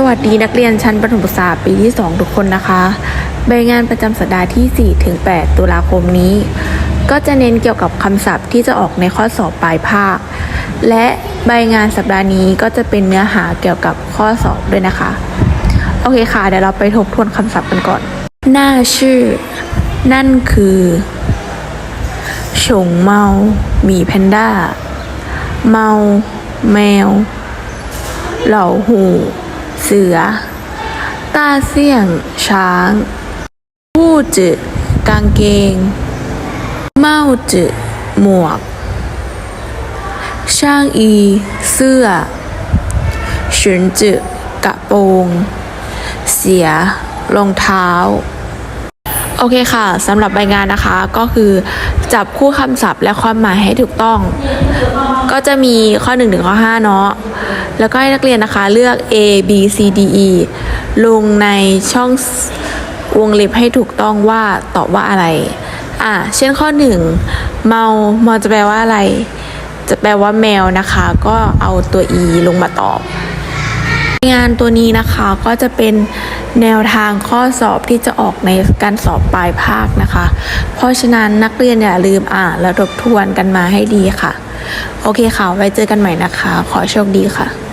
สวัสดีนักเรียนชั้นประถมศึกษาปีที่ 2 ทุกคนนะคะใบงานประจำสัปดาห์ที่ 4 ถึง 8 ตุลาคมนี้ ก็จะเน้นเกี่ยวกับคำศัพท์ที่จะออกในข้อสอบปลายภาค และใบงานสัปดาห์นี้ก็จะเป็นเนื้อหาเกี่ยวกับข้อสอบด้วยนะคะ โอเคค่ะ เดี๋ยวเราไปทบทวนคำศัพท์กันก่อน หน้าชื่อ นั่นคือฉงเมาหมีแพนด้า เมา แมว เหล่าหู เสือ ต้าเสี่ยง ช้างผู้จืกางเกง เมาจืหมวก ช่างอี เสื้อฉุนจืกระโปรงเสียรองเท้า โอเคค่ะสำหรับใบงานนะคะก็คือจับคู่คำศัพท์และความหมายให้ถูกต้อง ก็จะมีข้อ 1 ถึงข้อ 5 เนาะ แล้วก็ให้นักเรียนนะคะเลือก A B C D E ลงในช่องวงเล็บให้ถูกต้องว่าตอบว่าอะไร อะ เช่นข้อ 1 เมาเมาจะแปลว่าอะไร จะแปลว่าแมวนะคะ ก็เอาตัว E ลงมาตอบ งานตัวนี้นะคะก็จะเป็นแนวทางข้อสอบที่จะออกในการสอบปลายภาคนะคะ เพราะฉะนั้นนักเรียนอย่าลืมอ่านและทบทวนกันมาให้ดีค่ะ โอเคค่ะ ไว้เจอกันใหม่นะคะ ขอโชคดีค่ะ